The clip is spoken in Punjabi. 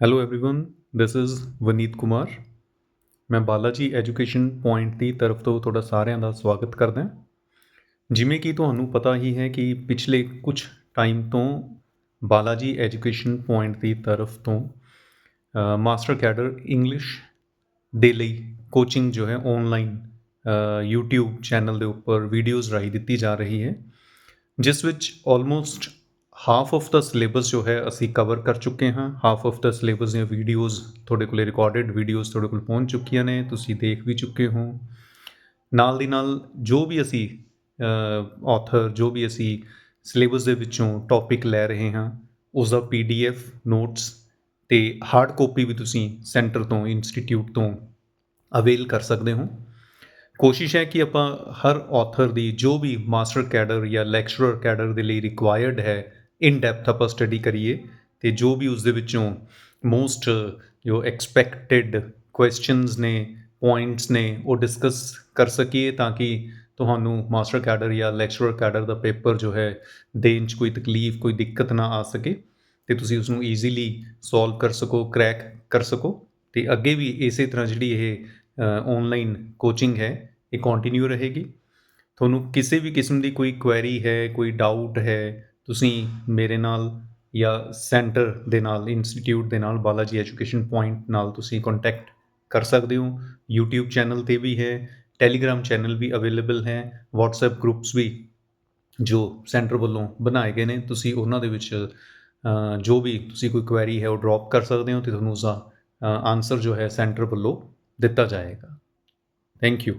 hello everyone this is Vaneet Kumar ਮੈਂ ਬਾਲਾਜੀ ਐਜੂਕੇਸ਼ਨ ਪੁਆਇੰਟ ਦੀ ਤਰਫ ਤੋਂ ਤੁਹਾਡਾ ਸਾਰਿਆਂ ਦਾ ਸਵਾਗਤ ਕਰਦਾ ਹਾਂ ਜਿਵੇਂ ਕਿ ਤੁਹਾਨੂੰ ਪਤਾ ਹੀ ਹੈ ਕਿ ਪਿਛਲੇ ਕੁਝ ਟਾਈਮ ਤੋਂ ਬਾਲਾਜੀ ਐਜੂਕੇਸ਼ਨ ਪੁਆਇੰਟ ਦੀ ਤਰਫ ਤੋਂ ਮਾਸਟਰ ਕੈਡਰ ਇੰਗਲਿਸ਼ ਦੇ ਲਈ ਕੋਚਿੰਗ ਜੋ ਹੈ ਆਨਲਾਈਨ YouTube ਚੈਨਲ ਦੇ ਉੱਪਰ ਵੀਡੀਓਜ਼ ਰਾਹੀਂ ਦਿੱਤੀ ਜਾ ਰਹੀ ਹੈ ਜਿਸ ਵਿੱਚ ਆਲਮੋਸਟ ਹਾਫ ਆਫ ਦਾ ਸਿਲੇਬਸ ਜੋ ਹੈ ਅਸੀਂ ਕਵਰ ਕਰ ਚੁੱਕੇ ਹਾਂ। ਹਾਫ ਆਫ ਦਾ ਸਿਲੇਬਸ ਦੀਆਂ ਵੀਡੀਓਜ਼ ਤੁਹਾਡੇ ਕੋਲੇ ਰਿਕਾਰਡਡ ਵੀਡੀਓਜ਼ ਤੁਹਾਡੇ ਕੋਲ ਪਹੁੰਚ ਚੁੱਕੀਆਂ ਨੇ, ਤੁਸੀਂ ਦੇਖ ਵੀ ਚੁੱਕੇ ਹੋ। ਨਾਲ ਦੀ ਨਾਲ ਜੋ ਵੀ ਅਸੀਂ ਆਥਰ ਜੋ ਵੀ ਅਸੀਂ ਸਿਲੇਬਸ ਦੇ ਵਿੱਚੋਂ ਟੌਪਿਕ ਲੈ ਰਹੇ ਹਾਂ, ਉਸ ਦਾ ਪੀਡੀਐਫ ਨੋਟਸ ਤੇ ਹਾਰਡ ਕਾਪੀ ਵੀ ਤੁਸੀਂ ਸੈਂਟਰ ਤੋਂ ਇੰਸਟੀਚਿਊਟ ਤੋਂ ਅਵੇਲ ਕਰ ਸਕਦੇ ਹੋ। ਕੋਸ਼ਿਸ਼ ਹੈ ਕਿ ਆਪਾਂ ਹਰ ਆਥਰ ਦੀ ਜੋ ਵੀ ਮਾਸਟਰ ਕੈਡਰ ਜਾਂ ਲੈਕਚਰਰ ਕੈਡਰ ਦੇ ਲਈ ਰਿਕੁਆਇਰਡ ਹੈ ਇਨ ਡੈਪਥ ਆਪਾਂ ਸਟੱਡੀ ਕਰੀਏ ਤੇ ਜੋ ਵੀ ਉਸ ਦੇ ਵਿੱਚੋਂ ਮੋਸਟ ਜੋ ਐਕਸਪੈਕਟਿਡ ਕੁਐਸਚਨਸ ਨੇ ਪੁਆਇੰਟਸ ਨੇ, ਉਹ ਡਿਸਕਸ ਕਰ ਸਕੀਏ ਤਾਂ ਕਿ ਤੁਹਾਨੂੰ ਮਾਸਟਰ ਕੈਡਰ ਜਾਂ ਲੈਕਚਰਰ ਕੈਡਰ ਦਾ ਪੇਪਰ ਜੋ ਹੈ, ਦੇਣ 'ਚ ਕੋਈ ਤਕਲੀਫ, ਕੋਈ ਦਿੱਕਤ ਨਾ ਆ ਸਕੇ ਤੇ ਤੁਸੀਂ ਉਸ ਨੂੰ ਈਜ਼ੀਲੀ ਸੋਲਵ ਕਰ ਸਕੋ ਕ੍ਰੈਕ ਕਰ ਸਕੋ ਤੇ ਅੱਗੇ ਵੀ ਇਸੇ ਤਰ੍ਹਾਂ ਜਿਹੜੀ ਇਹ ਆਨਲਾਈਨ ਕੋਚਿੰਗ ਹੈ, ਇਹ ਕੰਟੀਨਿਊ ਰਹੇਗੀ। ਤੁਹਾਨੂੰ ਕਿਸੇ ਵੀ ਕਿਸਮ ਦੀ ਕੋਈ ਕੁਐਰੀ ਹੈ, ਕੋਈ ਡਾਊਟ ਹੈ ਤੁਸੀਂ ਮੇਰੇ ਨਾਲ ਜਾਂ ਸੈਂਟਰ ਦੇ ਨਾਲ, ਇੰਸਟੀਟਿਊਟ ਦੇ ਨਾਲ ਬਾਲਾਜੀ ਐਜੂਕੇਸ਼ਨ ਪੁਆਇੰਟ ਨਾਲ ਤੁਸੀਂ ਕੰਟੈਕਟ ਕਰ ਸਕਦੇ ਹੋ। YouTube ਚੈਨਲ ਤੇ ਵੀ ਹੈ ਟੈਲੀਗ੍ਰam ਚੈਨਲ ਵੀ ਅਵੇਲੇਬਲ ਹੈ, WhatsApp ਗਰੁੱਪਸ ਵੀ ਜੋ ਸੈਂਟਰ ਵੱਲੋਂ ਬਣਾਏ ਗਏ ਨੇ। ਤੁਸੀਂ ਉਹਨਾਂ ਦੇ ਵਿੱਚ ਜੋ ਵੀ ਤੁਸੀਂ ਕੋਈ ਕੁਐਰੀ ਹੈ ਉਹ ਡ੍ਰੌਪ ਕਰ ਸਕਦੇ ਹੋ ਤੇ ਤੁਹਾਨੂੰ ਉਸ ਦਾ ਆਨਸਰ ਜੋ ਹੈ ਸੈਂਟਰ ਵੱਲੋਂ ਦਿੱਤਾ ਜਾਏਗਾ। Thank you